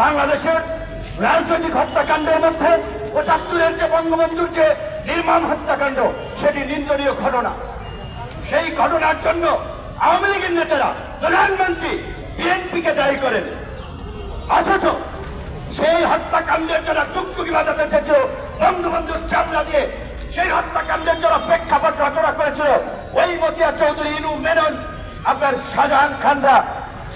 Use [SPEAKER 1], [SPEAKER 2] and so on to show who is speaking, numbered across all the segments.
[SPEAKER 1] বাংলাদেশের রাজনৈতিক হত্যাকাণ্ডের মধ্যে পঁচাত্তরের যে বঙ্গবন্ধুর যে নির্মাণ হত্যাকাণ্ড, সেটি নিন্দনীয় ঘটনা। সেই ঘটনার জন্য আওয়ামী লীগের নেতারা প্রধানমন্ত্রী বিএনপিকে দায়ী করেন। অথচ সেই হত্যাকাণ্ডের যারা টুকটুকি বাজাতে চেয়েছিল বঙ্গবন্ধুর চামড়া দিয়ে সেই হত্যাকাণ্ডের যারা প্রেক্ষাপট রচনা করেছিল, ওই মতিয়া চৌধুরী, ইনু মেনন, আপনার শাহজাহান খানরা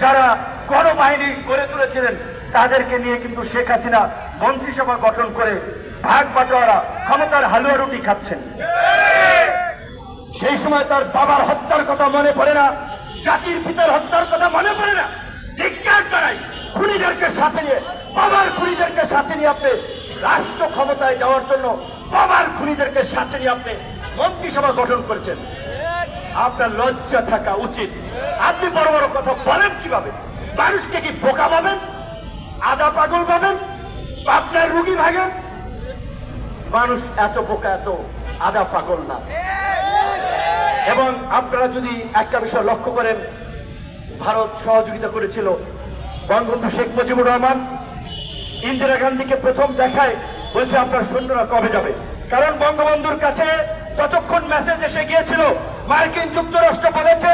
[SPEAKER 1] যারা গণবাহিনী গড়ে তুলেছিলেন তাদেরকে নিয়ে কিন্তু শেখ হাসিনা মন্ত্রিসভা গঠন করে ভাগ বাটোয়ারা ক্ষমতার হালুয়া রুটি খাচ্ছেন। সেই সময় তার বাবার হত্যার কথা মনে পড়ে না, জাতির পিতার হত্যার কথা মনে পড়ে না। ধিক্কার জানাই, খুনিদেরকে সাথে নিয়ে, বাবার খুনিদেরকে সাথে নিয়ে আপনি রাষ্ট্র ক্ষমতায় যাওয়ার জন্য বাবার খুনিদেরকে সাথে নিয়ে আপনি মন্ত্রিসভা গঠন করেছেন। আপনার লজ্জা থাকা উচিত। আপনি বড় বড় কথা বলেন কীভাবে? মানুষকে কি বোকা পাবেন আদা পাগল পাবেন আপনার রুগী ভাগেন? মানুষ এত বোকা, এত আদা পাগল না। এবং আপনারা যদি একটা বিষয় লক্ষ্য করেন, ভারত সহযোগিতা করেছিল বঙ্গবন্ধু শেখ মুজিবুর রহমান। ইন্দিরা গান্ধীকে প্রথম দেখায় বলছে, আপনার সৈন্যরা কবে যাবে? কারণ বঙ্গবন্ধুর কাছে ততক্ষণ মেসেজ এসে গিয়েছিল, মার্কিন যুক্তরাষ্ট্র বলেছে,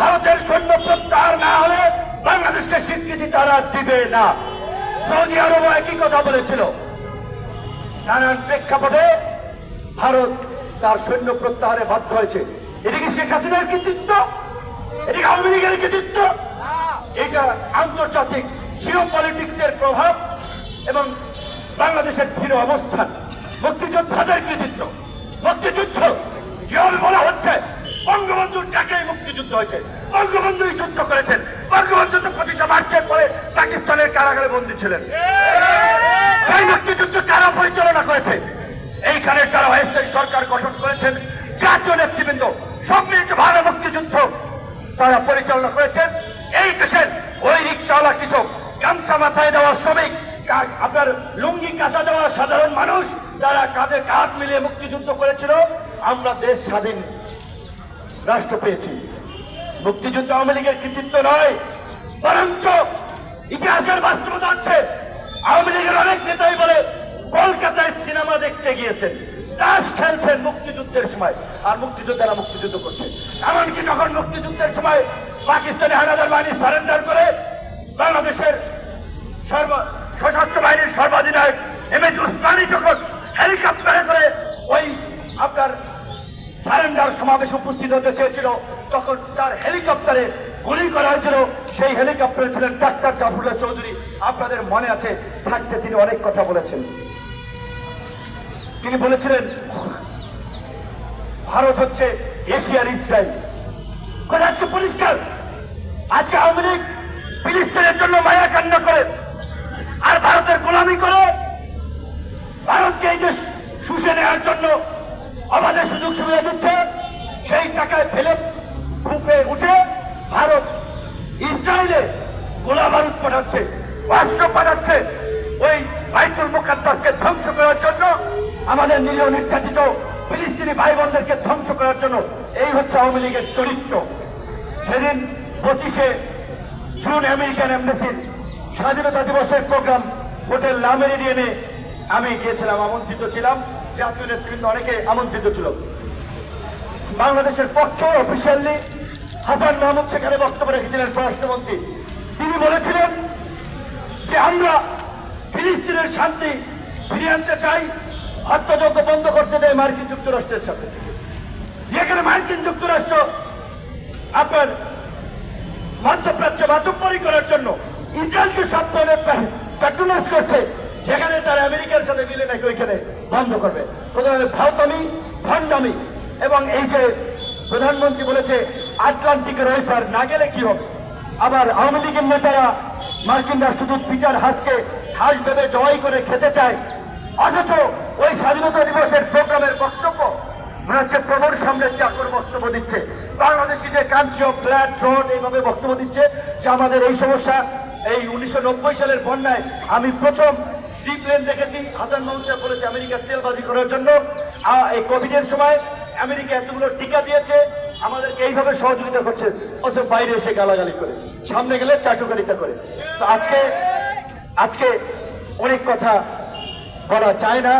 [SPEAKER 1] ভারতের সৈন্য প্রত্যাহার না হলে বাংলাদেশকে স্বীকৃতি তারা দিবে না। সৌদি আরবও একই কথা বলেছিল। নানান প্রেক্ষাপটে ভারত তার সৈন্য প্রত্যাহারে বাধ্য হয়েছে। এটা কি শেখ হাসিনার কৃতিত্ব? এটা কি আওয়ামী লীগের কৃতিত্ব? এটা আন্তর্জাতিক জিও পলিটিক্সের প্রভাব এবং বাংলাদেশের ধীর অবস্থান। মুক্তিযোদ্ধাদের কৃতিত্ব। মুক্তিযুদ্ধ যেভাবে বলা হচ্ছে। বঙ্গবন্ধুর ডাকেই মুক্তিযুদ্ধ হয়েছে। বঙ্গবন্ধুই যুদ্ধ করেছেন। বঙ্গবন্ধু তো পঁচিশে মার্চের পরে কারাগারে বন্দী ছিলেন। সেই মুক্তিযুদ্ধ কারা পরিচালনা করেছে? এইখানে যারা অস্থায়ী সরকার গঠন করেছেন, জাতীয় নেতৃবৃন্দ, সম্মিলিত ভারত মুক্তিযুদ্ধ তারা পরিচালনা করেছেন। এই দেশের ওই রিক্সাওয়ালা কিছু গামছা মাথায় দেওয়া শ্রমিক আপনার লুঙ্গি কাঁচা দেওয়া সাধারণ মানুষ, যারা কাঁধে কাঁধ মিলিয়ে মুক্তিযুদ্ধ করেছিল, আমরা দেশ স্বাধীন রাষ্ট্র পেয়েছি। মুক্তিযুদ্ধ আওয়ামী লীগের কৃতিত্ব নয়, বরঞ্চ ইতিহাসের বাস্তবতা আছে আওয়ামী লীগের অনেক নেতাই বলে, কলকাতায় সিনেমা দেখতে গিয়েছেন। তাস খেলছেন মুক্তিযুদ্ধের সময়। আর মুক্তিযোদ্ধারা মুক্তিযুদ্ধ করছে। এমনকি যখন মুক্তিযুদ্ধের সময় পাকিস্তানি হানাদার বাহিনী সারেন্ডার করে বাংলাদেশের সশস্ত্র বাহিনীর সর্বাধিনায়ক এম এস উসমানী যখন হেলিকপ্টারে করে ওই আপনার সারেন্ডার সমাবেশে উপস্থিত হতে চেয়েছিল, তখন তার হেলিকপ্টারে গুলি করা হয়েছিল। সেই হেলিকপ্টারে ছিলেন ডাক্তার জাফরুল্লাহ চৌধুরী। আপনাদের মনে আছে, থাকতে তিনি অনেক কথা বলেছেন। তিনি বলেছিলেন, ভারত হচ্ছে এশিয়ার ইসরায়েল। কথা আজকে পরিষ্কার। আজকে আওয়ামী লীগ ফিলিস্তিনের জন্য মায়া কান্না করে। আর ভারতের গোলামি করে। ভারতকে এই যে শুষে নেওয়ার জন্য আমাদের সুযোগ সুবিধা দিচ্ছে, সেই টাকায় ফেলে ফুপে উঠে ভারত ইসরায়েলে গোলা বারুদ পাঠাচ্ছে অস্ত্র পাঠাচ্ছে। ওই বাইতুল মুখাদ্দাসকে ধ্বংস করার জন্য, আমাদের নিরীহ নির্যাতিত ফিলিস্তিনি ভাই বোনদেরকে ধ্বংস করার জন্য এই হচ্ছে আওয়ামী লীগের চরিত্র। সেদিন পঁচিশে জুন আমেরিকান এমবেসির স্বাধীনতা দিবসের প্রোগ্রাম হোটেল লামেরিডিয়ানে আমি গিয়েছিলাম, আমন্ত্রিত ছিলাম। জাতীয় নেতৃবৃন্দ অনেকে আমন্ত্রিত ছিল। বাংলাদেশের পক্ষ অফিসিয়ালি হাসান মাহমুদ সেখানে বক্তব্য রেখেছিলেন পররাষ্ট্রমন্ত্রী। তিনি বলেছিলেন যে আমরা ফিলিস্তিনের শান্তি ফিরিয়ে আনতে চাই হত্যাযজ্ঞ বন্ধ করতে চাই মার্কিন যুক্তরাষ্ট্রের সাথে। যেখানে মার্কিন যুক্তরাষ্ট্র আপনার মধ্যপ্রাচ্যে মাতব্বরি করার জন্য ইসরায়েলকে সব ধরনের প্যাট্রোনাইজ করছে সেখানে তারা আমেরিকার সাথে মিলে নাকি ওইখানে বন্ধ করবে। প্রধানের ভারতামি ভণ্ডামি এবং এই যে প্রধানমন্ত্রী বলেছে আটলান্টিকের ওই পার না গেলে কি হবে? আবার আওয়ামী লীগের নেতারা মার্কিন রাষ্ট্রদূত পিটার হাসকে হাঁস ভেবে জয় করে খেতে চায়। অথচ ওই স্বাধীনতা দিবসের প্রোগ্রামের বক্তব্য মনে হচ্ছে প্রবর সামনে চাকর বক্তব্য দিচ্ছে। বাংলাদেশি যে কাঞ্চিও ফ্ল্যাট রোড এইভাবে বক্তব্য দিচ্ছে যে আমাদের এই সমস্যা, এই উনিশশো নব্বই সালের বন্যায় আমি প্রথম সি প্লেন দেখেছি মাহমুদ সাহেব বলেছে, আমেরিকার তেলবাজি করার জন্য। এই কোভিডের সময় আমেরিকা এতগুলো টিকা দিয়েছে আমাদেরকে এইভাবে সহযোগিতা করছে, অথচ বাইরে এসে গালাগালি করে, সামনে গেলে চাটুকারিতা করে। তো আজকে আজকে অনেক কথা বলা যায় না,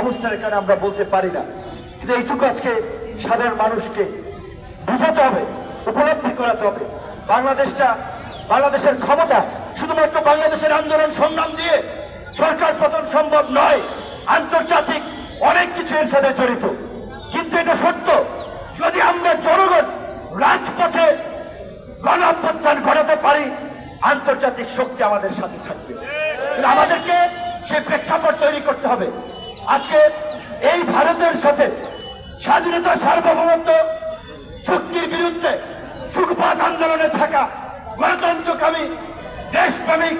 [SPEAKER 1] অবস্থানের কারণে আমরা বলতে পারি না। কিন্তু এইটুকু আজকে সাধারণ মানুষকে বুঝাতে হবে, উপলব্ধি করাতে হবে। বাংলাদেশটা, বাংলাদেশের ক্ষমতা শুধুমাত্র বাংলাদেশের আন্দোলন সংগ্রাম দিয়ে সরকার পতন সম্ভব নয়, আন্তর্জাতিক অনেক কিছু এর সাথে জড়িত। কিন্তু এটা সত্য। যদি আমরা জনগণ রাজপথে গণ অভ্যুত্থান ঘটাতে পারি, আন্তর্জাতিক শক্তি আমাদের সাথে থাকবে। আমাদেরকে সে প্রেক্ষাপট তৈরি করতে হবে। আজকে এই ভারতের সাথে স্বাধীনতা সার্বভৌমত্ব চুক্তির বিরুদ্ধে সুখপাত আন্দোলনে থাকা গণতন্ত্রকামী, দেশপ্রেমিক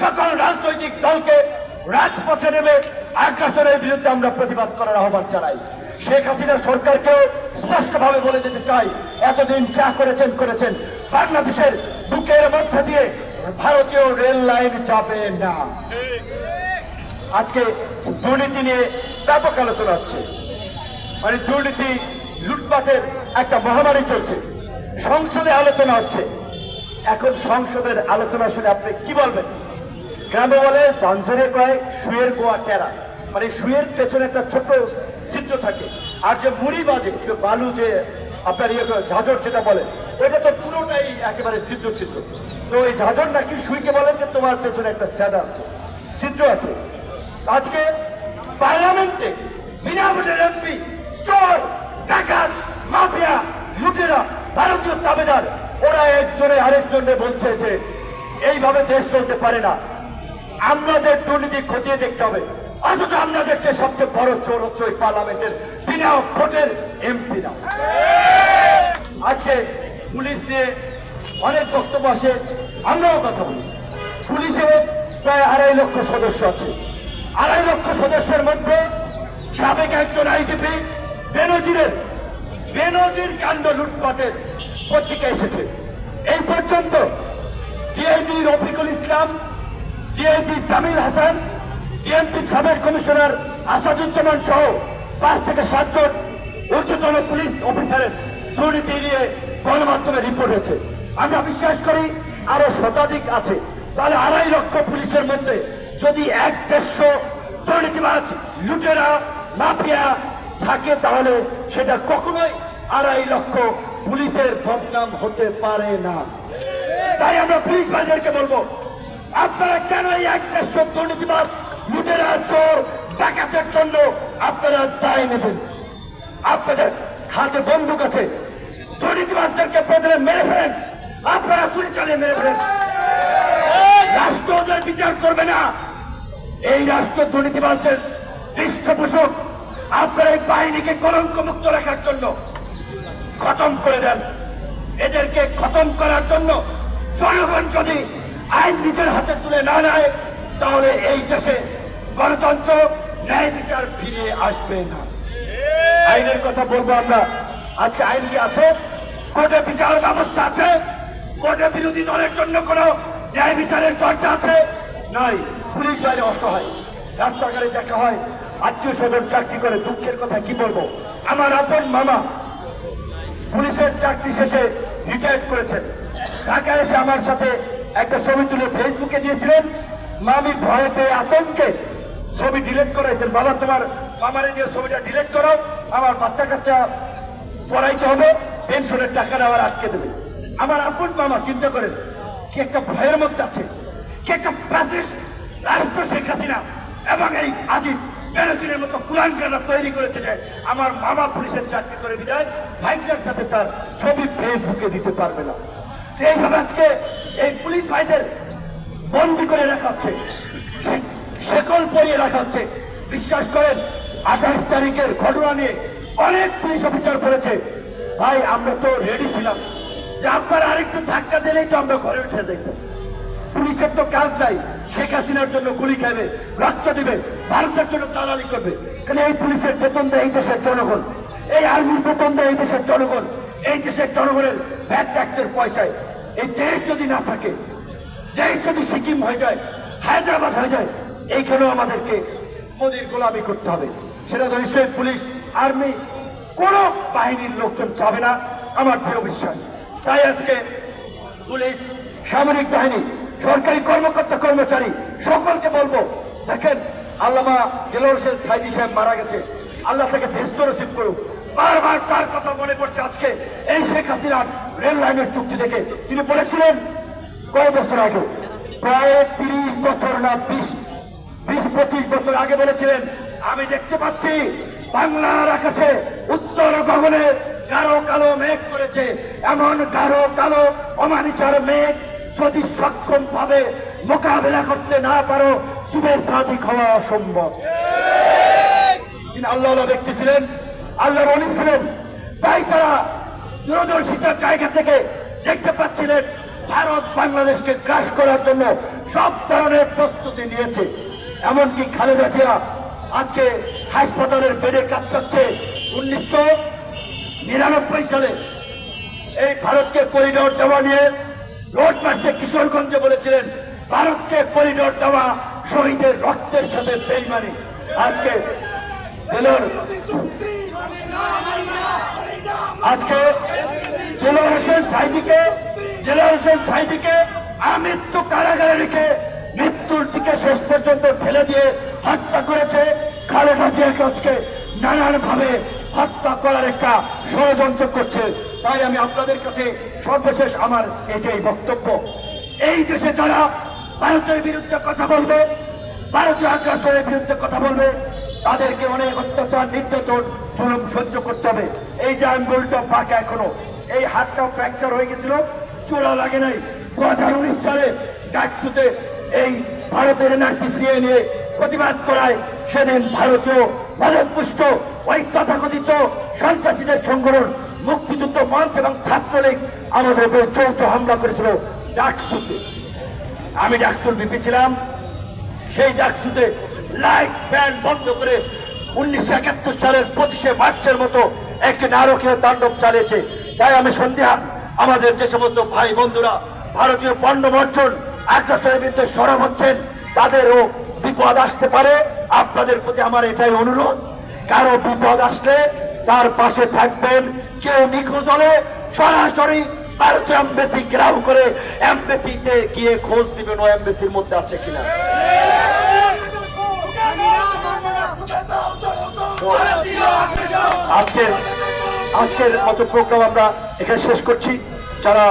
[SPEAKER 1] সকল রাজনৈতিক দলকে রাজপথে নেমে আগ্রাসনের বিরুদ্ধে আমরা প্রতিবাদ করার আহ্বান জানাই। শেখ হাসিনা সরকারকেও স্পষ্টভাবে বলে দিতে চাই, এতদিন যা করেছেন করেছেন। বাংলাদেশের বুকের মধ্যে দিয়ে ভারতীয় রেল লাইন যাবে না। আজকে দুর্নীতি নিয়ে ব্যাপক আলোচনা হচ্ছে। মানে দুর্নীতি, লুটপাটের একটা মহামারী চলছে। সংসদে আলোচনা হচ্ছে। এখন সংসদের আলোচনা শুনে আপনি কি বলবেন? গ্রামে বলে জাঞ্জরে কয় শুয়ের গোয়া টেরা। মানে শুয়ের পেছনে একটা ছোট ছিদ্র থাকে। আর যে মুড়ি বাজে বালু যে আপনার ইয়ে ঝাঁঝর যেটা বলে, এটা তো পুরোটাই একেবারে ছিদ্র ছিদ্র। তো ওই ঝাঁঝর নাকি শুইকে বলে যে তোমার পেছনে একটা স্যাদা আছে, ছিদ্র আছে। আজকে পার্লামেন্টে বিনা ভোটের এমপি, চোর, ডাকাত, মাফিয়া, লুটেরা, ভারতীয় তাবেদার, ওরা একজনে আরেকজনে বলছে যে, এইভাবে দেশ চলতে পারে না। আমাদের দুর্নীতি খতিয়ে দেখতে হবে। অথচ আপনাদের দেখছি সবচেয়ে বড় চোর হচ্ছে ওই পার্লামেন্টের বিনা ভোটের এমপি না। আজকে পুলিশ নিয়ে অনেক বক্তব্য আসে, আমরাও কথা বলি। পুলিশে প্রায় আড়াই লক্ষ সদস্য আছে। আড়াই লক্ষ সদস্যের মধ্যে সাবেক একজন আইজিপি বেনজিরের, বেনজির কাণ্ড লুটপাটের পত্রিকা এসেছে। এই পর্যন্ত DIG Rafiqul Islam DIG Jamil Hasan DMP সাবেক কমিশনার আসাদুজ্জামান সহ পাঁচ থেকে সাতজন ঊর্ধ্বতন পুলিশ অফিসারের দুর্নীতি নিয়ে গণমাধ্যমে রিপোর্ট হয়েছে। আমরা বিশ্বাস করি আরও শতাধিক আছে। তাহলে আড়াই লক্ষ পুলিশের মধ্যে যদি এক দেড়শো দুর্নীতিবাজ লুটেরা, মাফিয়া থাকে, তাহলে সেটা কখনোই আড়াই লক্ষ পুলিশের বদনাম হতে পারে না। তাই আমরা পুলিশ বাজারকে বলব, আপনারা কেন এই এক দেড়শো দুর্নীতিবাজ লুটেরা চোর ডাকাতের জন্য আপনারা দায় নেবেন। আপনাদের হাতে বন্দুক আছে। দুর্নীতিবাদদেরকে প্রথমে মেরে ফেলেন। আপনারা গুলি চালিয়ে মেরে ফেলেন। রাষ্ট্র ওদের বিচার করবে না। এই রাষ্ট্র দুর্নীতিবাদদের পৃষ্ঠপোষক, আপনার এই বাহিনীকে কলঙ্ক মুক্ত রাখার জন্য খতম করে দেন। এদেরকে খতম করার জন্য জনগণ যদি আইন নিজের হাতে তুলে না নেয়, তাহলে এই দেশে গণতন্ত্র ন্যায় বিচার ফিরে আসবে না। আইনের কথা বলব আমরা। আজকে আইন কি আছে? কোর্টে বিচার ব্যবস্থা আছে? কোর্টে বিরোধী দলের জন্য কোনো ন্যায় বিচারের দরজা আছে? নাই। পুলিশ বাইরে অসহায়। রাস্তাঘাটে দেখা হয় আত্মীয় স্বজন চাকরি করে দুঃখের কথা কি বলব? আমার আপন মামা পুলিশের চাকরি শেষে রিটায়ার করেছেন। ঢাকায় এসে আমার সাথে একটা ছবি তুলে ফেসবুকে দিয়েছিলেন মামি ভয়ে পেয়ে আতঙ্কে ছবি ডিলেট করাইছেন। বাবা, তোমার মামারে নিয়ে ছবিটা ডিলেট করো আমার বাচ্চা কাচ্চা পড়াইতে হবে। পেনশনের টাকাটা আবার আটকে দেবে। আমার আপন মামা, চিন্তা করেন কি একটা ভয়ের মধ্যে আছে। কি একটা প্রাচীন রাষ্ট্র শেখ হাসিনা এবং এই আজিজ ব্যানার্জির মতো কুলাঙ্কাররা তৈরি করেছে যে আমার মামা পুলিশের চাকরি করে বিদায় ভাইটার সাথে তার ছবি ফেসবুকে দিতে পারবে না। তো এইভাবে আজকে এই পুলিশ ভাইদের বন্দি করে রাখা হচ্ছে। শে- শেকল পরিয়ে রাখা হচ্ছে বিশ্বাস করেন, আঠাশ তারিখের ঘটনা নিয়ে অনেক পুলিশ অফিসার বলেছে। ভাই, আমরা তো রেডি ছিলাম। যে আপনার আরেকটু ধাক্কা দিলেই তো আমরা ঘরে উঠে দেখব পুলিশের তো কাজ নাই। শেখ হাসিনার জন্য গুলি খাবে রক্ত দিবে, ভারতের জন্য দালালি করবে। কারণ এই পুলিশের বেতন দেয় এই দেশের জনগণ। এই আর্মির বেতন দেয় এই দেশের জনগণ। এই দেশের জনগণের ভ্যাট ট্যাক্সের পয়সায়। এই দেশ যদি না থাকে, দেশ যদি সিকিম হয়ে যায়, হায়দ্রাবাদ হয়ে যায় এইখানেও আমাদেরকে মোদির গোলামি করতে হবে। সেটা তো নিশ্চয়ই পুলিশ, আর্মি, কোন বাহিনীর লোকজন চাবে না, আমার দৃঢ় বিশ্বাস। তাই আজকে পুলিশ, সামরিক বাহিনী, সরকারি কর্মকর্তা কর্মচারী, সকলকে বলব, দেখেন, আল্লামা গেলোর সাইদি সাহেব মারা গেছে। আল্লাহ তাকে ব্যস্ত নসিব করুক। বারবার তার কথা মনে পড়ছে আজকে। এই শেখ হাসিনার রেল লাইনের চুক্তি থেকে তিনি বলেছিলেন, কয় বছর আগে? প্রায় তিরিশ বছর না, বিশ বিশ পঁচিশ বছর আগে বলেছিলেন, আমি দেখতে পাচ্ছি বাংলার আকাশে উত্তর গগনে কারও কালো মেঘ করেছে। এমন কারও কালো অমানিচার মেঘ যদি সক্ষম ভাবে মোকাবেলা করতে না পারো শুভের সাধিক হওয়া অসম্ভব। তিনি আল্লাহ ব্যক্তি ছিলেন আল্লাহর অলি ছিলেন, তাই তারা দূরদর্শিতার জায়গা থেকে দেখতে পাচ্ছিলেন, ভারত বাংলাদেশকে গ্রাস করার জন্য সব ধরনের প্রস্তুতি নিয়েছে। এমনকি খালেদা জিয়া আজকে হাসপাতালের বেডে কাজ করছে। উনিশশো নিরানব্বই সালে এই ভারতকে করিডোর দেওয়া নিয়ে রোড মার্চে কিশোরগঞ্জে বলেছিলেন, ভারতকে করিডোর দেওয়া শহীদের রক্তের সাথে বেইমানি। আজকে আজকে জেলার হোসেন সাইদিকে জেলার হোসেন সাইদিকে আমৃত্যু কারাগারে রেখে মৃত্যুর দিকে শেষ পর্যন্ত ঠেলে দিয়ে হত্যা করেছে খালেদা জিয়াকে আজকে নানান ভাবে হত্যা করার একটা ষড়যন্ত্র করছে। তাই আমি আপনাদের কাছে সর্বশেষ আমার এই যে বক্তব্য, এই দেশে যারা ভারতের বিরুদ্ধে কথা বলবে, ভারতীয় আগ্রাসনের বিরুদ্ধে কথা বলবে, তাদেরকে অনেক অত্যাচার, নির্যাতন জুলুম সহ্য করতে হবে। এই যে আঙ্গুলটা পাকা এখনও, এই হাতটাও ফ্র্যাকচার হয়ে গেছিল চোরা লাগে নাই। দু হাজার উনিশ সালে ডাকসুতে এই ভারতের এনআরসি সিএ নিয়ে প্রতিবাদ করায় সেদিন ভারতীয় ভারতপুষ্ট ওই তথাকথিত সন্ত্রাসীদের সংগঠন মুক্তিযুদ্ধ মঞ্চ এবং ছাত্রলীগ আমাদের উপরে যৌথ হামলা করেছিল ডাকসুতে। আমি ডাকসুর বিপি ছিলাম। সেই ডাকসুতে লাইট ফ্যান বন্ধ করে উনিশশো একাত্তর সালের পঁচিশে মার্চের মতো একটি নারকীয় তাণ্ডব চালিয়েছে। তাই আমি সন্ধ্যা আমাদের যে সমস্ত ভাই বন্ধুরা, ভারতীয় পণ্য বর্জন সরব হচ্ছেন, তাদেরও বিপদ আসতে পারে। আপনাদের প্রতি আমার এটাই অনুরোধ, কারও বিপদ আসলে তার পাশে থাকবেন, কেউ নিখোঁজ হলে সরাসরি গিয়ে খোঁজ দিবেন ও মধ্যে আছে কিনা। আজকের আজকের মতো প্রোগ্রাম আমরা এখানে শেষ করছি। যারা